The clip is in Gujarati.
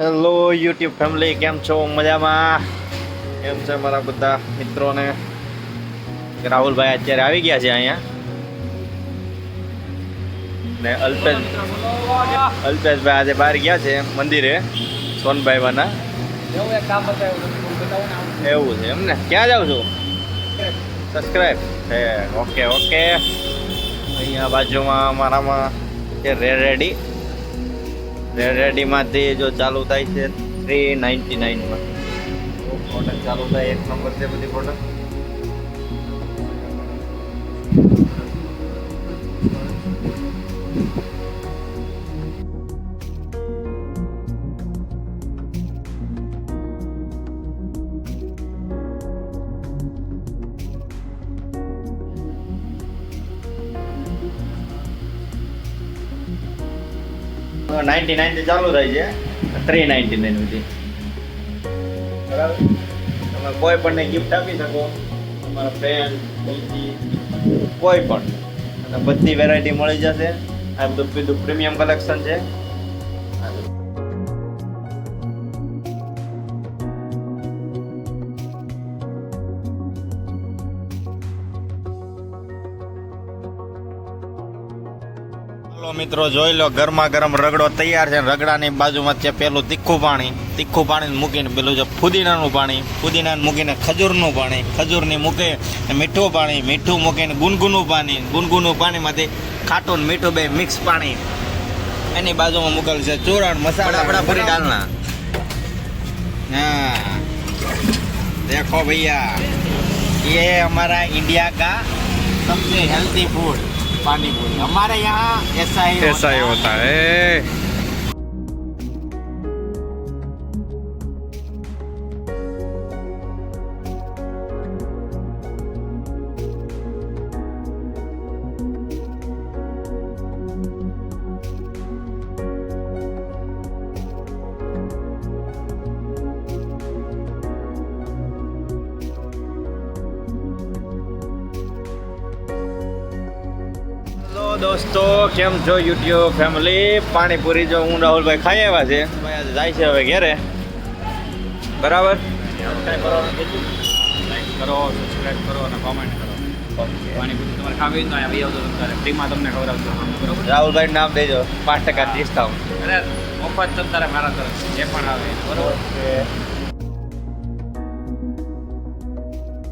હેલો યુટ્યુબ ફેમિલી કેમ છો? મજામાં? કેમ છે મારા બધા મિત્રોને? રાહુલભાઈ અત્યારે આવી ગયા છે અહીંયા. ને અલ્પેશ અલ્પેશભાઈ આજે બહાર ગયા છે મંદિરે સોનભાઈ વાના એવું છે એમને. ક્યાં જાવ છું? સબસ્ક્રાઈબ છે ઓકે ઓકે અહીંયા બાજુમાં મારામાં રેડી રેડીમાંથી જો ચાલુ થાય છે થ્રી નાઇન્ટી નાઇનમાં પ્રોડક્ટ ચાલુ થાય, એક નંબર છે બધી પ્રોડક્ટ નાઇન્ટી નાઇનથી ચાલુ થાય છે. થ્રી નાઇન્ટી નાઇન સુધી. બરાબર? તમે કોઈ પણને ગિફ્ટ આપી શકો. તમારા ફ્રેન્ડ કોઈ પણ. બધી વેરાયટી મળી જશે. આ બધું બધું પ્રીમિયમ કલેક્શન છે. ચાલો મિત્રો જોઈ લો ગરમા ગરમ રગડો તૈયાર છે રગડાની બાજુમાં છે પેલું તીખું પાણી તીખું પાણી મૂકીને પેલું છે ફુદીનાનું પાણી ફુદીનાનું મૂકીને ખજૂરનું પાણી ખજૂરની મૂકે મીઠું પાણી મીઠું મૂકીને ગુનગુનું પાણી ગુનગુનું પાણીમાંથી ખાટું ને મીઠું બે મિક્સ પાણી એની બાજુમાં મૂકેલ છે ચૂરણ મસાલા બડા પૂરી ડાલના हाँ देखो भैया ये हमारा इंडिया का सबसे हेल्दी फूड पानी पूरी हमारे यहाँ ऐसा ही ऐसा ही होता है દોસ્તો કેમ છો યુટ્યુબ ફેમિલી? પાણીપુરી જો હું રાહુલભાઈ ખાઈ આવ્યા છે. આજે જાય છે હવે ઘેરે. બરાબર? કરો સબસ્ક્રાઇબ કરો અને કોમેન્ટ કરો. પાણીપુરી તમારે ખાવી તો આવી આવજો તમારે. ફ્રીમાં તમને ખવડાવજો. બરોબર? રાહુલભાઈ નામ દેજો પાંચ ટકા ડિસ્કાઉન્ટ અરે મફત તારે મારા તરફ જે પણ આવે બરોબર?